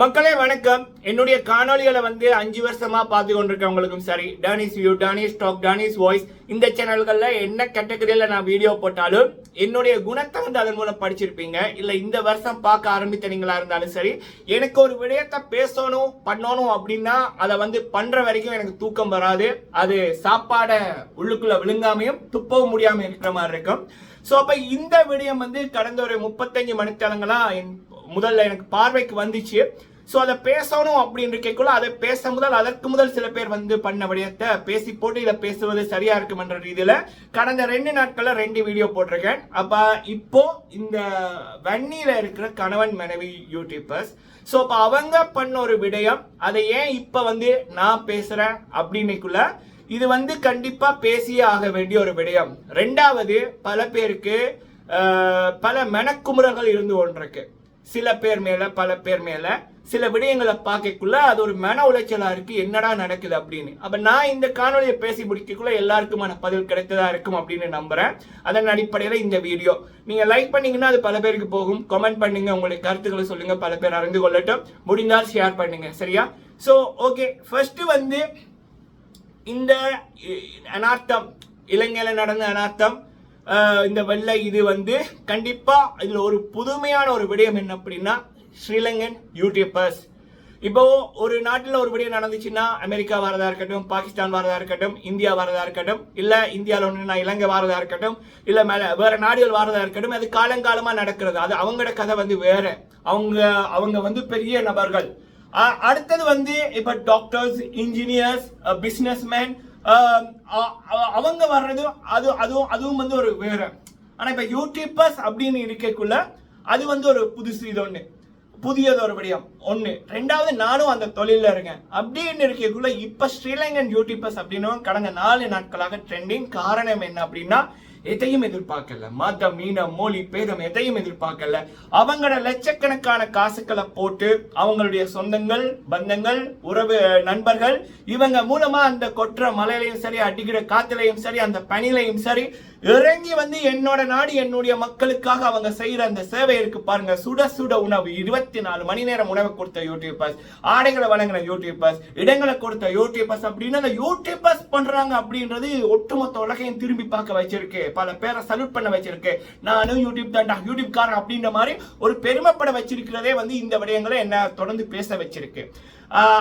மக்களே வணக்கம். என்னுடைய காணொளிகளை வந்து அஞ்சு வருஷமா பார்த்து கொண்டிருக்கவங்களுக்கும் சரி Danis view Danis talk Danis voice இந்த சேனல்களில் என்ன கேட்டகரியில் நான் வீடியோ போட்டாலும் என்னுடைய குணத்தை வந்து அதன் மூலம் படிச்சிருப்பீங்க. இல்லை இந்த வருஷம் பார்க்க ஆரம்பித்தனீங்களா இருந்தாலும் சரி எனக்கு ஒரு விடயத்தை பேசணும் பண்ணணும் அப்படின்னா அதை வந்து பண்ற வரைக்கும் எனக்கு தூக்கம் வராது. அது சாப்பாடை உள்ளுக்குள்ள விழுங்காமையும் துப்பவும் முடியாமல் இருக்கிற மாதிரி இருக்கும். ஸோ அப்போ இந்த விடயம் வந்து கடந்த ஒரு முப்பத்தஞ்சு மணித்தலங்களாக என் முதல்ல எனக்கு பார்வைக்கு வந்துச்சு. ஸோ அதை பேசணும் அப்படின்னு கேட்கல அதை பேச முதல் அதற்கு முதல் சில பேர் வந்து பண்ண விடயத்தை பேசி போட்டு இதை பேசுவது சரியா இருக்குமென்ற ரீதியில கடந்த ரெண்டு நாட்கள்ல ரெண்டு வீடியோ போட்டிருக்கேன். அப்ப இப்போ இந்த வன்னியில இருக்கிற கணவன் மனைவி யூடியூபர்ஸ் ஸோ அப்போ அவங்க பண்ண ஒரு விடயம் அதை ஏன் இப்போ வந்து நான் பேசுறேன் அப்படின்னுக்குள்ள இது வந்து கண்டிப்பா பேசியே ஆக வேண்டிய ஒரு விடயம். ரெண்டாவது பல பேருக்கு பல மெனக்குமுறைகள் இருந்து கொண்டிருக்கு சில பேர் மேல பல பேர் மேல சில விடயங்களை பார்க்கக்குள்ள அது ஒரு மன உளைச்சலா இருக்கு என்னடா நடக்குது அப்படின்னு. அப்ப நான் இந்த காணொலியை பேசி முடிக்கக்குள்ள எல்லாருக்குமான பதில் கிடைத்ததா இருக்கும் அப்படின்னு நம்புறேன். அதன் அடிப்படையில இந்த வீடியோ. நீங்க லைக் பண்ணீங்கன்னா அது பல பேருக்கு போகும். கமெண்ட் பண்ணுங்க உங்களுடைய கருத்துக்களை சொல்லுங்க பல பேர் அறிந்து கொள்ளட்டும். முடிந்தால் ஷேர் பண்ணுங்க சரியா? சோ ஓகே ஃபர்ஸ்ட் வந்து இந்த அனார்த்தம் இலங்கையில நடந்த அனார்த்தம் இந்த வெள்ளை இது வந்து கண்டிப்பா இதுல ஒரு புதுமையான ஒரு விடயம் என்ன அப்படின்னா ஸ்ரீலங்கன் யூடியூபர்ஸ் இப்போ ஒரு நாட்டில் ஒரு விடயம் நடந்துச்சுன்னா அமெரிக்கா வரதா இருக்கட்டும் பாகிஸ்தான் வரதா இருக்கட்டும் இந்தியா வரதா இருக்கட்டும் இல்ல இந்தியாவில் ஒன்று இலங்கை வரதா இருக்கட்டும் இல்ல மேலே வேற நாடுகள் வரதா இருக்கட்டும் அது காலங்காலமா நடக்கிறது. அது அவங்களோட கதை வந்து வேற. அவங்க அவங்க வந்து பெரிய நபர்கள். அடுத்தது வந்து இப்ப டாக்டர்ஸ் இன்ஜினியர்ஸ் பிஸ்னஸ்மேன் அவங்க வர்றது அது அதுவும் அதுவும் வந்து ஒரு வேற. ஆனா இப்ப யூடியூபர்ஸ் அப்படின்னு இருக்கக்குள்ள அது வந்து ஒரு புதுசு இது ஒண்ணு. புதியது ஒரு விடயம். ஒண்ணு. ரெண்டாவது நானும் அந்த தொழில இருக்கேன். அப்படின்னு இருக்கக்குள்ள இப்ப ஸ்ரீலங்கன் யூடியூபர்ஸ் அப்படின்னு கடந்த நாலு நாட்களாக ட்ரெண்டிங் காரணம் என்ன அப்படின்னா எதையும் எதிர்பார்க்கல. மதம் மீனம் மொழி பேதம் எதையும் எதிர்பார்க்கல. அவங்களோட லட்சக்கணக்கான காசுகளை போட்டு அவங்களுடைய சொந்தங்கள் பந்தங்கள் உறவு நண்பர்கள் இவங்க மூலமா அந்த கொற்ற மலையிலையும் சரி அடிக்கிற காத்துலையும் சரி அந்த பனிலையும் சரி இறங்கி வந்து என்னோட நாடு என்னுடைய மக்களுக்காக அவங்க செய்யற அந்த சேவை இருக்கு பாருங்க. சுட சுட உணவு. இருபத்தி நாலு மணி நேரம் உணவு கொடுத்த யூடியூபர்ஸ் ஆடைகளை வழங்கின யூடியூபர்ஸ் இடங்களை கொடுத்த யூடியூபர்ஸ் அப்படின்னு அந்த யூடியூபர்ஸ் பண்றாங்க அப்படின்றது ஒட்டுமொத்த உலகையும் திரும்பி பார்க்க வச்சிருக்கு. பல பேரை சல்யூட் பண்ண வச்சிருக்கு. நானும் யூடியூப் தான்டா யூடியூப் காரன் அப்படின்ற மாதிரி ஒரு பெருமைப்பட வச்சிருக்கிறதே வந்து இந்த விடயங்களை என்ன தொடர்ந்து பேச வச்சிருக்கு.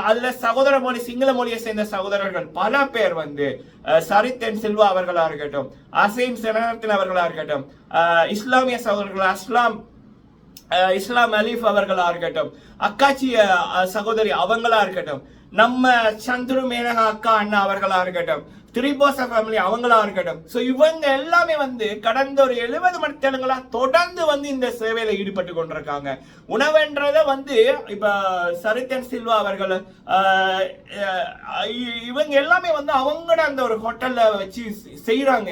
அதுல சகோதர மொழி சிங்கள மொழியை சேர்ந்த சகோதரர்கள் பல பேர் வந்து அஹ், சரித்தன் செல்வா அவர்களா இருக்கட்டும் அசீம் சனத்தின் அவர்களா இருக்கட்டும் இஸ்லாமிய சகோதரர்கள் அஸ்லாம் இஸ்லாம் அலீஃப் அவர்களா இருக்கட்டும் அக்காச்சி சகோதரி அவங்களா இருக்கட்டும் நம்ம சந்துரு மேனகா அக்கா அண்ணா அவர்களா இருக்கட்டும் திரிபோச ஃபேமிலி அவங்களா இருக்கட்டும். ஸோ இவங்க எல்லாமே வந்து கடந்த ஒரு எழுபது மணி தேலங்களா தொடர்ந்து வந்து இந்த சேவையில ஈடுபட்டு கொண்டிருக்காங்க. உணவுன்றத வந்து இப்ப சரித்தன் சில்வா அவர்கள் ஆஹ், இ- இவங்க எல்லாமே வந்து அவங்களோட அந்த ஒரு ஹோட்டல்ல வச்சு செய்யறாங்க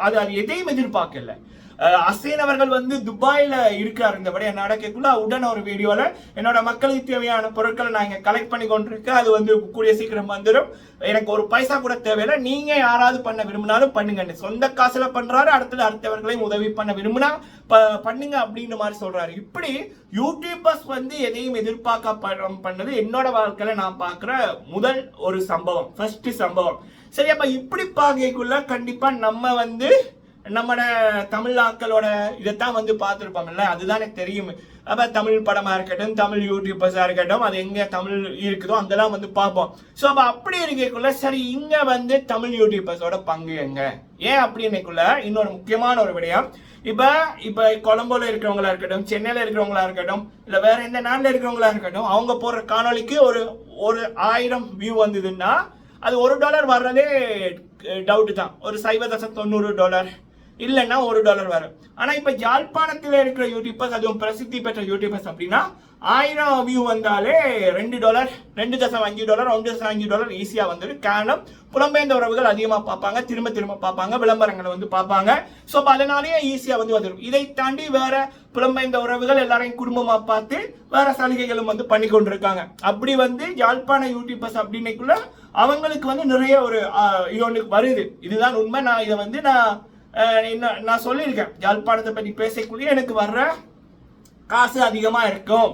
அது அது எதையும் எதிர்பார்க்கல. அசேன் அவர்கள் வந்து துபாயில் இருக்கார். இந்த விட நடக்கக்குள்ள உடனே ஒரு வீடியோவில் என்னோட மக்களுக்கு தேவையான பொருட்களை நான் இங்கே கலெக்ட் பண்ணி கொண்டிருக்கேன். அது வந்து கூடிய சீக்கிரம் வந்துடும் எனக்கு ஒரு பைசா கூட தேவையில்லை. நீங்கள் யாராவது பண்ண விரும்பினாலும் பண்ணுங்க சொந்த காசில் பண்ணுறாரு அடுத்தது அடுத்தவர்களையும் உதவி பண்ண விரும்பினா ப- பண்ணுங்க அப்படின்ற மாதிரி சொல்கிறாரு இப்படி யூடியூபர்ஸ் வந்து எதையும் எதிர்பார்க்க பண்ணது என்னோட வாழ்க்கையில் நான் பார்க்குற முதல் ஒரு சம்பவம் ஃபர்ஸ்ட் சம்பவம். சரி அப்ப இப்படி பார்க்கக்குள்ள கண்டிப்பா நம்ம வந்து நம்மட தமிழ் ஆக்களோட இதைத்தான் வந்து பார்த்துருப்பாங்கல்ல அதுதானே தெரியும். அப்போ தமிழ் படமாக இருக்கட்டும் தமிழ் யூடியூப்பர்ஸாக இருக்கட்டும் அது எங்கே தமிழ் இருக்குதோ அங்கெல்லாம் வந்து பார்ப்போம். ஸோ அப்போ அப்படி இருக்கக்குள்ள சரி இங்கே வந்து தமிழ் யூடியூபர்ஸோட பங்கு எங்க? ஏன் அப்படின்னுக்குள்ள இன்னொரு முக்கியமான ஒரு விடயம். இப்போ இப்போ கொலம்போல இருக்கிறவங்களா இருக்கட்டும் சென்னையில் இருக்கிறவங்களா இருக்கட்டும் இல்லை வேற எந்த நாட்டில் இருக்கிறவங்களா இருக்கட்டும் அவங்க போடுற காணொளிக்கு ஒரு ஒரு ஆயிரம் வியூ வந்ததுன்னா அது ஒரு டாலர் வர்றதே டவுட்டு தான். ஒரு சைவ தசம் தொண்ணூறு டாலர் இல்லைன்னா ஒரு டாலர் வரும். ஆனால் இப்போ யாழ்ப்பாணத்தில் இருக்கிற யூடியூபர்ஸ் அதுவும் பிரசித்தி பெற்ற யூடியூபர்ஸ் அப்படின்னா ஆயிரம் வியூ வந்தாலே ரெண்டு டாலர் ரெண்டு தசம் அஞ்சு டாலர் ஒன்று தசம் அஞ்சு டாலர் ஈஸியாக வந்துடும் காரணம் புலம்பெயர்ந்த உறவுகள் அதிகமாக பார்ப்பாங்க திரும்ப திரும்ப பார்ப்பாங்க விளம்பரங்களை வந்து பார்ப்பாங்க. ஸோ அதனாலேயே ஈஸியாக வந்து வந்துடும் இதை தாண்டி வேற புலம்பெயர்ந்த உறவுகள் எல்லாரையும் குடும்பமாக பார்த்து வேற சலுகைகளும் வந்து பண்ணி கொண்டிருக்காங்க. அப்படி வந்து யாழ்ப்பாண யூடியூபர்ஸ் அப்படின்னைக்குள்ள அவங்களுக்கு வந்து நிறைய ஒரு இது ஒன்று வருது. இதுதான் உண்மை. நான் இதை வந்து நான் என்ன- நான் சொல்லியிருக்கேன். யாழ்ப்பாணத்தை பற்றி பேசக்குள்ளேயே எனக்கு வர்ற காசு அதிகமாக இருக்கும்.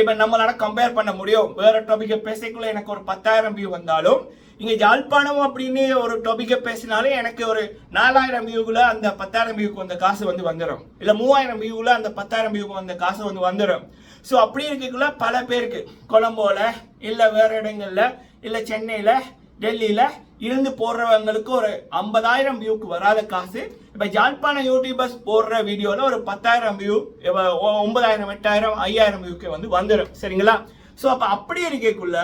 இப்போ நம்மளால கம்பேர் பண்ண முடியும். வேற டாபிக்கை பேசக்குள்ள எனக்கு ஒரு பத்தாயிரம் வியூ வந்தாலும் இங்கே யாழ்ப்பாணம் அப்படின்னு ஒரு டாபிக்கை பேசினாலே எனக்கு ஒரு நாலாயிரம் வியூக்குள்ள அந்த பத்தாயிரம் வியூக்கு வந்த காசு வந்து வந்துடும் இல்லை மூவாயிரம் வியூக்குள்ள அந்த பத்தாயிரம் வியூக்கு வந்த காசு வந்து வந்துடும் ஸோ அப்படி இருக்கக்குள்ள பல பேருக்கு கொலம்போல இல்லை வேற இடங்களில் இல்லை சென்னையில் டெல்லியில் இருந்து போடுறவங்களுக்கு ஒரு ஐம்பதாயிரம் வியூக்கு வராத காசு இப்ப ஜாழ்ப்பாண யூடியூபர்ஸ் போடுற வீடியோல ஒரு பத்தாயிரம் வியூ ஒன்பதாயிரம் எட்டாயிரம் ஐயாயிரம் வியூக்கு வந்து வந்துடும் சரிங்களா? ஸோ அப்ப அப்படி இருக்கக்குள்ள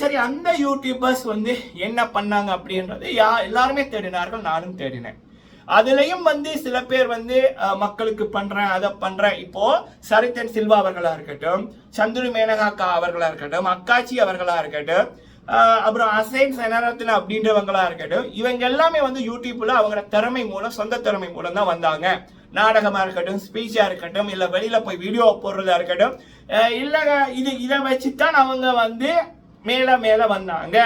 சரி அந்த யூடியூபர்ஸ் வந்து என்ன பண்ணாங்க அப்படின்றது யா எல்லாருமே தேடினார்கள் நானும் தேடினேன். அதுலயும் வந்து சில பேர் வந்து மக்களுக்கு பண்றேன் அதை பண்றேன். இப்போ சரித்தன் சில்வா அவர்களா இருக்கட்டும் சந்துரு மேனகாக்கா அவர்களா இருக்கட்டும் அக்காச்சி அவர்களா இருக்கட்டும் அப்புறம் அசைன் சனரத்ன அப்படின்றவங்களா இருக்கட்டும் இவங்க எல்லாமே வந்து யூடியூப்ல அவங்களோட திறமை மூலம் சொந்த திறமை மூலம் தான் வந்தாங்க. நாடகமா இருக்கட்டும் ஸ்பீச்சா இருக்கட்டும் இல்ல வெளியில போய் வீடியோ போடுறதா இருக்கட்டும் இல்லைங்க இல்ல இது இதை வச்சுதான் அவங்க வந்து மேல மேல வந்தாங்க.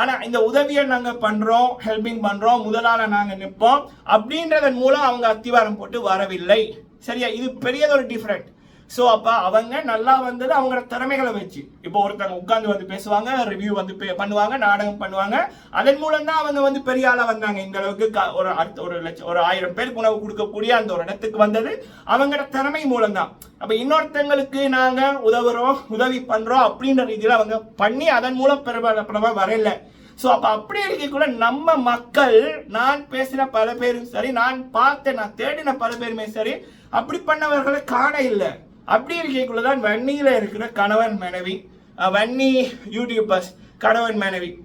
ஆனா இந்த உதவியை நாங்க பண்றோம் ஹெல்பிங் பண்றோம் முதலாள நாங்க நிற்போம் அப்படின்றதன் மூலம் அவங்க அத்திவாரம் போட்டு வரவில்லை. சரியா? இது பெரியதொரு டிஃப்ரெண்ட் ஸோ அப்போ அவங்க நல்லா வந்தது அவங்களோட திறமைகளை வச்சு. இப்போ ஒருத்தவங்க உட்காந்து வந்து பேசுவாங்க ரிவ்யூ வந்து பே- பண்ணுவாங்க நாடகம் பண்ணுவாங்க. அதன் மூலம் தான் அவங்க வந்து பெரிய ஆளாக வந்தாங்க. இந்த அளவுக்கு ஒரு அடுத்த ஒரு லட்சம் ஒரு ஆயிரம் பேருக்கு உணவு கொடுக்கக்கூடிய அந்த ஒரு இடத்துக்கு வந்தது. அவங்களோட திறமை மூலம் தான். அப்போ இன்னொருத்தங்களுக்கு நாங்கள் உதவுறோம் உதவி பண்ணுறோம் அப்படின்ற ரீதியில் அவங்க பண்ணி அதன் மூலம் பிரபலப்படமாக வரல. ஸோ அப்போ அப்படி இருக்கக்குள்ள நம்ம மக்கள் நான் பேசின பல பேரும் சரி நான் பார்த்த நான் தேடின பல பேருமே சரி அப்படி பண்ணவர்களை காண இல்லை. அப்படி இருக்கக்குள்ள தான் வன்னியில் இருக்கிற கணவன் மனைவி வன்னி யூடியூபர்ஸ் கணவன் மனைவி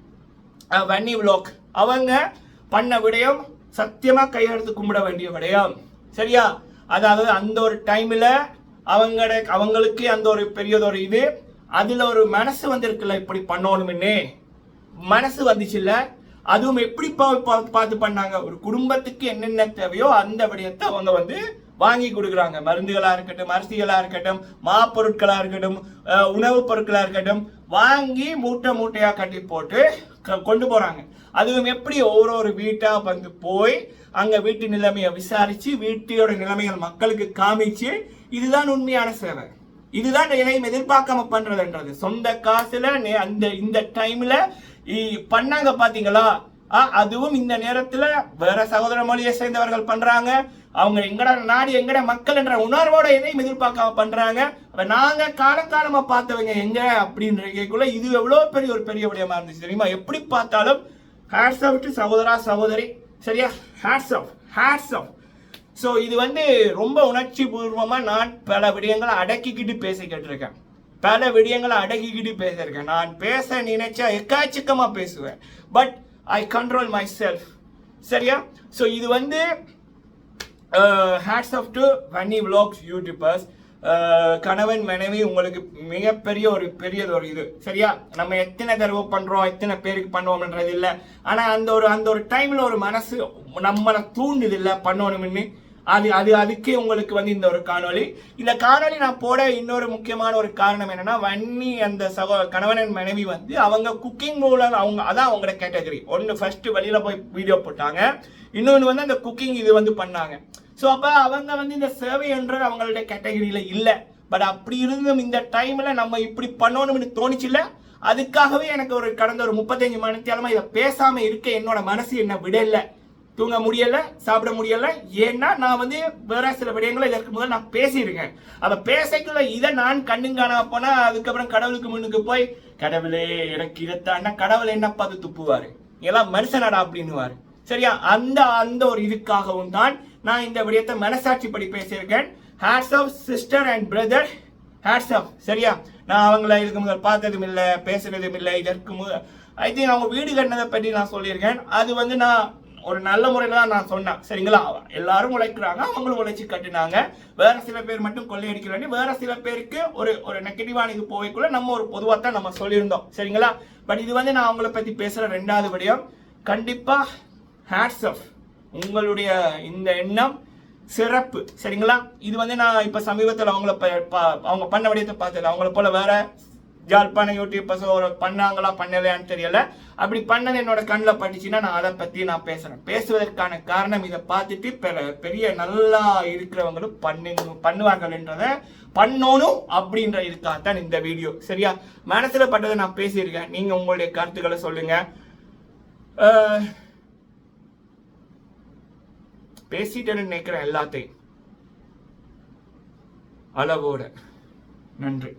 வன்னி vlog அவங்க பண்ண விடயம் சத்தியமாக கையெழுத்து கும்பிட வேண்டிய விடயம். சரியா? அதாவது அந்த ஒரு டைமில் அவங்களோட அவங்களுக்கு அந்த ஒரு பெரியதொரு இது. அதில் ஒரு மனசு வந்திருக்குல்ல இப்படி பண்ணணும்னு. மனசு வந்துச்சுல்ல அதுவும் எப்படி பா- பா- பார்த்து பண்ணாங்க? ஒரு குடும்பத்துக்கு என்னென்ன தேவையோ அந்த விடயத்தை அவங்க வந்து வாங்கி கொடுக்குறாங்க. மருந்துகளாக இருக்கட்டும் அரிசிகளாக இருக்கட்டும் மாப்பொருட்களாக இருக்கட்டும் உணவுப் பொருட்களாக இருக்கட்டும் வாங்கி மூட்டை மூட்டையாக கட்டி போட்டு க- கொண்டு போகிறாங்க அதுவும் எப்படி ஒவ்வொரு ஒரு வீட்டாக வந்து போய் அங்கே வீட்டு நிலைமையை விசாரித்து வீட்டோட நிலைமைகள் மக்களுக்கு காமிச்சு இதுதான் உண்மையான சேவை. இதுதான் எதையும் எதிர்பார்க்காம பண்றதுன்றது. சொந்த காசுல நே- அந்த இந்த டைம்ல இ- பண்ணாங்க பாத்தீங்களா? ஆ, அதுவும் இந்த நேரத்துல வேற சகோதர மொழியை சேர்ந்தவர்கள் பண்றாங்க. அவங்க எங்கட நாடு எங்கட மக்கள் என்ற உணர்வோட எதையும் எதிர்பார்க்க பண்றாங்க. அப்ப நாங்க காலங்காலமா பார்த்தவங்க எங்க அப்படின்றக்குள்ள இது எவ்வளவு பெரிய ஒரு பெரிய விடயமா இருந்துச்சு தெரியுமா? எப்படி பார்த்தாலும் ஹேட்ஸ் ஆஃப் டு சகோதரா சகோதரி. சரியா? Hats off hats off so இது வந்து ரொம்ப உணர்ச்சி பூர்வமாக நான் பல விடயங்களை அடக்கிக்கிட்டு பேசிக்கிட்டு இருக்கேன் பல விடயங்களை அடக்கிக்கிட்டு பேசியிருக்கேன். நான் பேச நினைச்சா எக்காச்சக்கமாக பேசுவேன். But I control myself சரியா? ஸோ இது வந்து hats off to Vanni vlogs YouTubers uh, கணவன் மனைவி உங்களுக்கு மிகப்பெரிய ஒரு பெரியது ஒரு இது. சரியா? நம்ம எத்தனை தடவை பண்றோம் எத்தனை பேருக்கு பண்ணுவோம்ன்றது இல்லை ஆனா அந்த ஒரு அந்த ஒரு டைம்ல ஒரு மனசு நம்மளை தூண்டுது இல்லை பண்ணணும்னு அது அது அதுக்கே உங்களுக்கு வந்து இந்த ஒரு காணொளி. இந்த காணொளி நான் போட இன்னொரு முக்கியமான ஒரு காரணம் என்னன்னா வன்னி அந்த சகோ கணவனின் மனைவி வந்து அவங்க குக்கிங் மூலம் அவங்க அதான் அவங்களோட கேட்டகரி ஒன்று ஃபர்ஸ்ட் வெளியில போய் வீடியோ போட்டாங்க. இன்னொன்று வந்து அந்த குக்கிங் இது வந்து பண்ணாங்க. ஸோ அப்போ அவங்க வந்து இந்த சேவை என்ற அவங்களோட கேட்டகரியில் இல்லை. பட் அப்படி இருந்தும் இந்த டைம்ல நம்ம இப்படி பண்ணணும்னு தோணிச்சுல அதுக்காகவே எனக்கு ஒரு கடந்த ஒரு முப்பத்தஞ்சு மணித்தியாலமா இதை பேசாம இருக்க என்னோட மனசு என்ன விடலை. தூங்க முடியல சாப்பிட முடியல. ஏன்னா நான் வந்து வேற சில விடயங்களை இதற்கு முதல் நான் பேசியிருக்கேன். அப்ப பேசக்குள்ள இதை நான் கண்ணுங்காண போனா அதுக்கப்புறம் கடவுளுக்கு முன்னுக்கு போய் கடவுளே எனக்கு இதைத்தாண்டா கடவுள் என்ன பார்த்து துப்புவாரு? எல்லாம் மனுஷனடா அப்படின்னுவாரு. சரியா? அந்த அந்த ஒரு இதுக்காகவும் தான் நான் இந்த விடயத்தை மனசாட்சி படி பேசியிருக்கேன். Hats off sister and brother hats off சரியா? நான் அவங்கள இதுக்கு முதல் பார்த்ததும் இல்லை பேசுனதும் இல்லை. இதற்கு முதல் ஐ திங்க் அவங்க வீடு கட்டினதை பற்றி நான் சொல்லியிருக்கேன். அது வந்து நான் ஒரு நல்ல முறையில் தான் நான் சொன்னேன். சரிங்களா? எல்லாரும் உழைக்கிறாங்க அவங்களும் உழைச்சி கட்டினாங்க. வேற சில பேர் மட்டும் கொள்ளையடிக்கிறாங்க வேற சில பேருக்கு ஒரு ஒரு நெகட்டிவான இது போய்க்குள்ள நம்ம ஒரு பொதுவாக தான் நம்ம சொல்லியிருந்தோம். சரிங்களா? பட் இது வந்து நான் அவங்கள பற்றி பேசுகிற ரெண்டாவது விடயம். கண்டிப்பா ஹேட்ஸ் ஆஃப் உங்களுடைய இந்த எண்ணம் சிறப்பு. சரிங்களா? இது வந்து நான் இப்ப சமீபத்தில் அவங்கள ப- அவங்க பண்ண விடயத்தை பார்த்தது அவங்கள போல வேற ஜாழ்ப்பாண யூடியூப்பர்ஸ் ஒரு பண்ணாங்களா பண்ணலையான்னு தெரியல. அப்படி பண்ணது என்னோட கண்ணில் பட்டுச்சுன்னா நான் அதை பற்றி நான் பேசுகிறேன் பேசுவதற்கான காரணம் இதை பார்த்துட்டு பெரிய நல்லா இருக்கிறவங்களும் பண்ணுங்க பண்ணுவாங்கன்றதை பண்ணணும் அப்படின்ற இருக்காதான் இந்த வீடியோ. சரியா? மனசில் பட்டதை நான் பேசியிருக்கேன். நீங்கள் உங்களுடைய கருத்துக்களை சொல்லுங்கள் பேசிட்டேன்னு நினைக்கிறேன் எல்லாத்தையும். அளவோட. நன்றி.